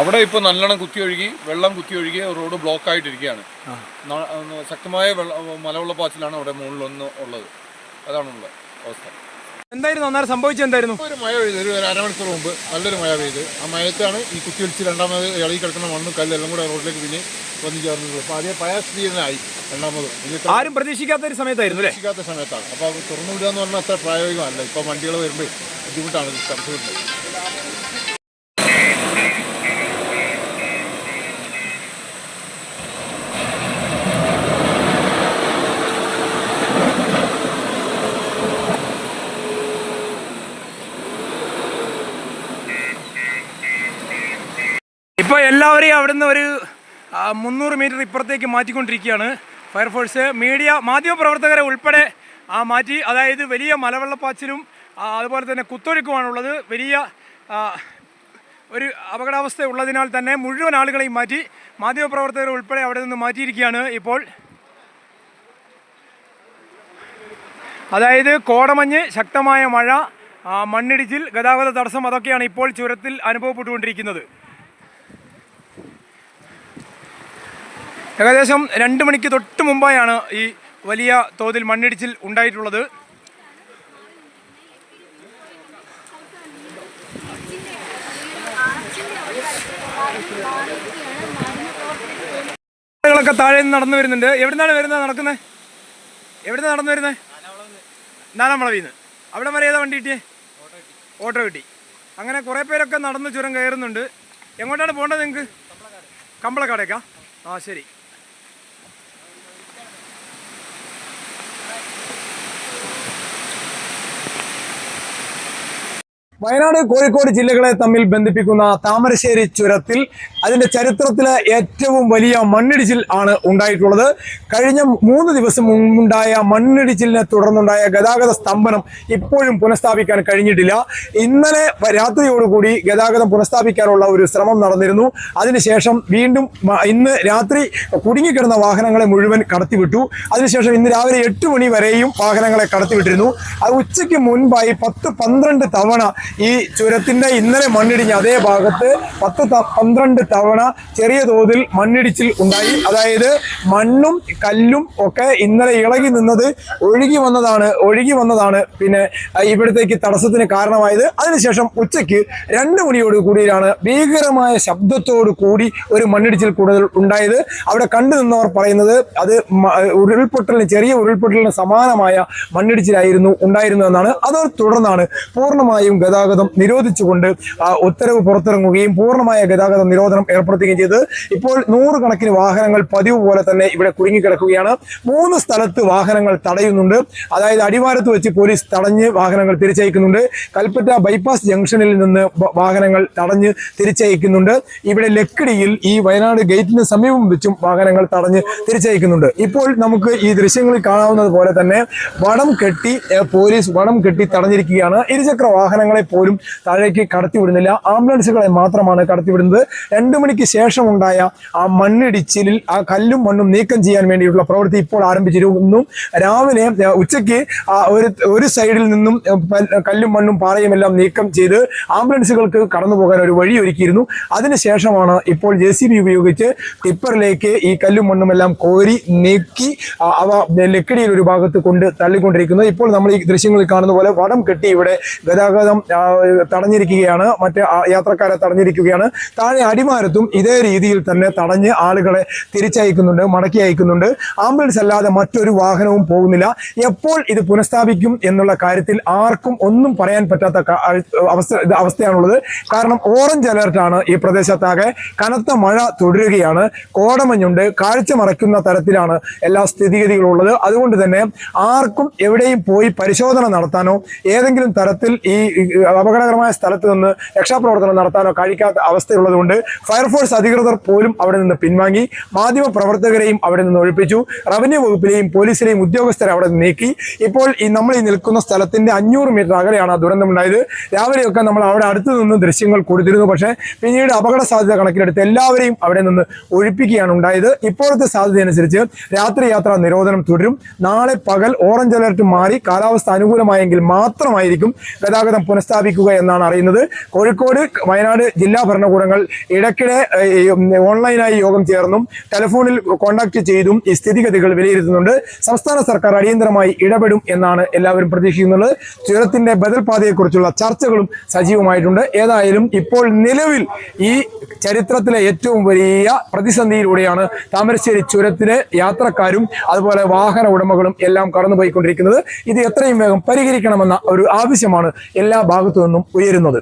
അവിടെ ഇപ്പോൾ നല്ലോണം കുത്തി ഒഴുകി വെള്ളം കുത്തി ഒഴുകി റോഡ് ബ്ലോക്ക് ആയിട്ടിരിക്കുകയാണ്. ശക്തമായ വെള്ള മലവെള്ളപ്പാച്ചിലാണ് അവിടെ മുകളിലൊന്ന് ഉള്ളത്. അതാണുള്ള അവസ്ഥ. എന്തായിരുന്നു അന്നേരം സംഭവിച്ചത് എന്തായിരുന്നു? ഒരു മഴ പെയ്ത് ഒരു അരമണിക്കൂർ മുമ്പ് നല്ലൊരു മഴ പെയ്ത്. ആ മഴത്താണ് ഈ കുത്തിയൊലിച്ച് രണ്ടാമത് ഇളകി കിടക്കുന്ന മണ്ണും കല്ലെല്ലാം കൂടെ റോഡിലേക്ക് പിന്നെ വന്നു ചേർന്നത്. അപ്പോൾ അതേ പഴയ സ്ഥിതി തന്നെ ആയി രണ്ടാമത് ആരും പ്രതീക്ഷിക്കാത്ത ഒരു സമയത്തായിരുന്നു പ്രതീക്ഷിക്കാത്ത സമയത്താണ്. അപ്പോൾ തുറന്നു വിടുക എന്ന് പറഞ്ഞാൽ അത്ര പ്രായോഗികമല്ല. ഇപ്പോൾ വണ്ടികൾ വരുമ്പോൾ ബുദ്ധിമുട്ടാണ്. ഇത് ഇപ്പോൾ എല്ലാവരെയും അവിടുന്ന് ഒരു മുന്നൂറ് മീറ്റർ ഇപ്പുറത്തേക്ക് മാറ്റിക്കൊണ്ടിരിക്കുകയാണ്. ഫയർഫോഴ്സ് മീഡിയ മാധ്യമപ്രവർത്തകരെ ഉൾപ്പെടെ ആ മാറ്റി. അതായത് വലിയ മലവെള്ളപ്പാച്ചിലും അതുപോലെ തന്നെ കുത്തൊഴുക്കുമാണുള്ളത്. വലിയ ഒരു അപകടാവസ്ഥ ഉള്ളതിനാൽ തന്നെ മുഴുവൻ ആളുകളെയും മാറ്റി മാധ്യമപ്രവർത്തകരെ ഉൾപ്പെടെ അവിടെ നിന്ന് മാറ്റിയിരിക്കുകയാണ് ഇപ്പോൾ. അതായത് കോടമഞ്ഞ് ശക്തമായ മഴ മണ്ണിടിച്ചിൽ ഗതാഗത തടസ്സം അതൊക്കെയാണ് ഇപ്പോൾ ചുരത്തിൽ അനുഭവപ്പെട്ടുകൊണ്ടിരിക്കുന്നത്. ഏകദേശം രണ്ട് മണിക്ക് തൊട്ട് മുമ്പായാണ് ഈ വലിയ തോതിൽ മണ്ണിടിച്ചിൽ ഉണ്ടായിട്ടുള്ളത്. ആളുകളൊക്കെ താഴെ നിന്ന് നടന്നു വരുന്നുണ്ട്. എവിടുന്നാണ് വരുന്നത്? നടക്കുന്നത് എവിടുന്ന് നടന്നു വരുന്നത് നാലാമളവിൽ നിന്ന് അവിടെ വരെ ഏതാ വണ്ടി കിട്ടിയേ? ഓട്ടോ കിട്ടി. അങ്ങനെ കുറേ പേരൊക്കെ നടന്ന് ചുരം കയറുന്നുണ്ട്. എങ്ങോട്ടാണ് പോകേണ്ടത് നിങ്ങൾക്ക് കമ്പളക്കാടേക്കാ? ആ ശരി. വയനാട് കോഴിക്കോട് ജില്ലകളെ തമ്മിൽ ബന്ധിപ്പിക്കുന്ന താമരശ്ശേരി ചുരത്തിൽ അതിന്റെ ചരിത്രത്തിലെ ഏറ്റവും വലിയ മണ്ണിടിച്ചിൽ ആണ് ഉണ്ടായിട്ടുള്ളത്. കഴിഞ്ഞ മൂന്ന് ദിവസം മുമ്പുണ്ടായ മണ്ണിടിച്ചിലിനെ തുടർന്നുണ്ടായ ഗതാഗത സ്തംഭനം ഇപ്പോഴും പുനഃസ്ഥാപിക്കാൻ കഴിഞ്ഞിട്ടില്ല. ഇന്നലെ രാത്രിയോടുകൂടി ഗതാഗതം പുനഃസ്ഥാപിക്കാനുള്ള ഒരു ശ്രമം നടന്നിരുന്നു. അതിനുശേഷം വീണ്ടും ഇന്ന് രാത്രി കുടുങ്ങിക്കിടന്ന വാഹനങ്ങളെ മുഴുവൻ കടത്തിവിട്ടു. അതിനുശേഷം ഇന്ന് രാവിലെ എട്ട് മണി വരെയും വാഹനങ്ങളെ കടത്തിവിട്ടിരുന്നു. അത് ഉച്ചയ്ക്ക് മുൻപായി പത്ത് പന്ത്രണ്ട് തവണ ഈ ചുരത്തിന്റെ ഇന്നലെ മണ്ണിടിഞ്ഞ അതേ ഭാഗത്ത് പത്ത് പന്ത്രണ്ട് തവണ ചെറിയ തോതിൽ മണ്ണിടിച്ചിൽ ഉണ്ടായി. അതായത് മണ്ണും കല്ലും ഒക്കെ ഇന്നലെ ഇളകി നിന്നത് ഒഴുകി വന്നതാണ് ഒഴുകി വന്നതാണ്. പിന്നെ ഇവിടത്തേക്ക് തടസ്സത്തിന് കാരണമായത്. അതിനുശേഷം ഉച്ചയ്ക്ക് രണ്ട് മണിയോട് കൂടിയാണ് ഭീകരമായ ശബ്ദത്തോടു കൂടി ഒരു മണ്ണിടിച്ചിൽ കൂടുതൽ ഉണ്ടായത്. അവിടെ കണ്ടു നിന്നവർ പറയുന്നത് അത് ഉരുൾപൊട്ടലിന് ചെറിയ ഉരുൾപൊട്ടലിന് സമാനമായ മണ്ണിടിച്ചിലായിരുന്നു ഉണ്ടായിരുന്നതെന്നാണ്. അതോ തുടർന്നാണ് പൂർണമായും ഗതാഗതം നിരോധിച്ചുകൊണ്ട് ഉത്തരവ് പുറത്തിറങ്ങുകയും പൂർണമായ ഗതാഗത നിരോധനം ഏർപ്പെടുത്തുകയും ചെയ്തത്. ഇപ്പോൾ നൂറുകണക്കിന് വാഹനങ്ങൾ പതിവ് പോലെ തന്നെ ഇവിടെ കുടുങ്ങിക്കിടക്കുകയാണ്. മൂന്ന് സ്ഥലത്ത് വാഹനങ്ങൾ തടയുന്നുണ്ട്. അതായത് അടിവാരത്ത് വെച്ച് പോലീസ് തടഞ്ഞ് വാഹനങ്ങൾ തിരിച്ചയക്കുന്നുണ്ട്. കൽപ്പറ്റ ബൈപ്പാസ് ജംഗ്ഷനിൽ നിന്ന് വാഹനങ്ങൾ തടഞ്ഞ് തിരിച്ചയക്കുന്നുണ്ട്. ഇവിടെ ലക്കിടിയിൽ ഈ വയനാട് ഗേറ്റിന് സമീപം വെച്ചും വാഹനങ്ങൾ തടഞ്ഞ് തിരിച്ചയക്കുന്നുണ്ട്. ഇപ്പോൾ നമുക്ക് ഈ ദൃശ്യങ്ങളിൽ കാണാവുന്നത് പോലെ തന്നെ വടം കെട്ടി പോലീസ് വടം കെട്ടി തടഞ്ഞിരിക്കുകയാണ്. ഇരുചക്ര വാഹനങ്ങളെ പോലും താഴേക്ക് കടത്തിവിടുന്നില്ല. ആംബുലൻസുകളെ മാത്രമാണ് കടത്തിവിടുന്നത്. രണ്ടു മണിക്ക് ശേഷം ഉണ്ടായ ആ മണ്ണിടിച്ചിലിൽ ആ കല്ലും മണ്ണും നീക്കം ചെയ്യാൻ വേണ്ടിയിട്ടുള്ള പ്രവൃത്തി ഇപ്പോൾ ആരംഭിച്ചിരുന്നു രാവിലെ ഉച്ചയ്ക്ക് ഒരു ഒരു സൈഡിൽ നിന്നും കല്ലും മണ്ണും പാറയും എല്ലാം നീക്കം ചെയ്ത് ആംബുലൻസുകൾക്ക് കടന്നു പോകാൻ ഒരു വഴി ഒരുക്കിയിരുന്നു. അതിനുശേഷമാണ് ഇപ്പോൾ ജെ സി ബി ഉപയോഗിച്ച് ടിപ്പറിലേക്ക് ഈ കല്ലും മണ്ണും എല്ലാം കോരി നീക്കി അവ ലക്കിടിയിൽ ഒരു ഭാഗത്ത് കൊണ്ട് തള്ളിക്കൊണ്ടിരിക്കുന്നത് ഇപ്പോൾ നമ്മൾ ഈ ദൃശ്യങ്ങളിൽ കാണുന്ന പോലെ വടം കെട്ടി ഇവിടെ ഗതാഗതം തടഞ്ഞിരിക്കുകയാണ്. മറ്റ് യാത്രക്കാരെ തടഞ്ഞിരിക്കുകയാണ്. താഴെ അടിമാരത്തും ഇതേ രീതിയിൽ തന്നെ തടഞ്ഞ് ആളുകളെ തിരിച്ചയക്കുന്നുണ്ട് മടക്കി അയക്കുന്നുണ്ട്. ആംബുലൻസ് അല്ലാതെ മറ്റൊരു വാഹനവും പോകുന്നില്ല. എപ്പോൾ ഇത് പുനഃസ്ഥാപിക്കും എന്നുള്ള കാര്യത്തിൽ ആർക്കും ഒന്നും പറയാൻ പറ്റാത്ത അവസ്ഥ അവസ്ഥയാണുള്ളത്. കാരണം ഓറഞ്ച് അലർട്ടാണ് ഈ പ്രദേശത്താകെ. കനത്ത മഴ തുടരുകയാണ്. കോടമഞ്ഞുണ്ട്. കാഴ്ച മറയ്ക്കുന്ന തരത്തിലാണ് എല്ലാ സ്ഥിതിഗതികളും ഉള്ളത്. അതുകൊണ്ട് തന്നെ ആർക്കും എവിടെയും പോയി പരിശോധന നടത്താനോ ഏതെങ്കിലും തരത്തിൽ ഈ അപകടകരമായ സ്ഥലത്ത് നിന്ന് രക്ഷാപ്രവർത്തനം നടത്താനോ കഴിക്കാത്ത അവസ്ഥയുള്ളതുകൊണ്ട് ഫയർഫോഴ്സ് അധികൃതർ പോലും അവിടെ നിന്ന് പിൻവാങ്ങി. മാധ്യമ പ്രവർത്തകരെയും അവിടെ നിന്ന് ഒഴിപ്പിച്ചു. റവന്യൂ വകുപ്പിലെയും പോലീസിലെയും ഉദ്യോഗസ്ഥരെ അവിടെ നീക്കി. ഇപ്പോൾ ഈ നമ്മൾ ഈ നിൽക്കുന്ന സ്ഥലത്തിന്റെ അഞ്ഞൂറ് മീറ്റർ അകലെയാണ് ആ ദുരന്തമുണ്ടായത്. രാവിലെയൊക്കെ നമ്മൾ അവിടെ അടുത്ത് നിന്ന് ദൃശ്യങ്ങൾ കൊടുത്തിരുന്നു. പക്ഷേ പിന്നീട് അപകട സാധ്യത കണക്കിലെടുത്ത് എല്ലാവരെയും അവിടെ നിന്ന് ഒഴിപ്പിക്കുകയാണ് ഉണ്ടായത്. ഇപ്പോഴത്തെ സാധ്യത അനുസരിച്ച് രാത്രി യാത്രാ നിരോധനം തുടരും. നാളെ പകൽ ഓറഞ്ച് അലർട്ട് മാറി. കാലാവസ്ഥ അനുകൂലമായെങ്കിൽ മാത്രമായിരിക്കും ഗതാഗതം പുനഃസ്ഥാപിക്കുക പുനഃസ്ഥാപിക്കുക എന്നാണ് അറിയുന്നത്. കോഴിക്കോട് വയനാട് ജില്ലാ ഭരണകൂടങ്ങൾ ഇടയ്ക്കിടെ ഓൺലൈനായി യോഗം ചേർന്നും ടെലിഫോണിൽ കോൺടാക്ട് ചെയ്തും ഈ സ്ഥിതിഗതികൾ വിലയിരുത്തുന്നുണ്ട്. സംസ്ഥാന സർക്കാർ അടിയന്തരമായി ഇടപെടും എന്നാണ് എല്ലാവരും പ്രതീക്ഷിക്കുന്നത്. ചുരത്തിന്റെ ബദൽ പാതയെക്കുറിച്ചുള്ള ചർച്ചകളും സജീവമായിട്ടുണ്ട്. ഏതായാലും ഇപ്പോൾ നിലവിൽ ഈ ചരിത്രത്തിലെ ഏറ്റവും വലിയ പ്രതിസന്ധിയിലൂടെയാണ് താമരശ്ശേരി ചുരത്തിലെ യാത്രക്കാരും അതുപോലെ വാഹന ഉടമകളും എല്ലാം കടന്നുപോയിക്കൊണ്ടിരിക്കുന്നത്. ഇത് എത്രയും വേഗം പരിഹരിക്കണമെന്ന ഒരു ആവശ്യമാണ് എല്ലാ ഭാഗത്തു നിന്നും ഉയരുന്നത്.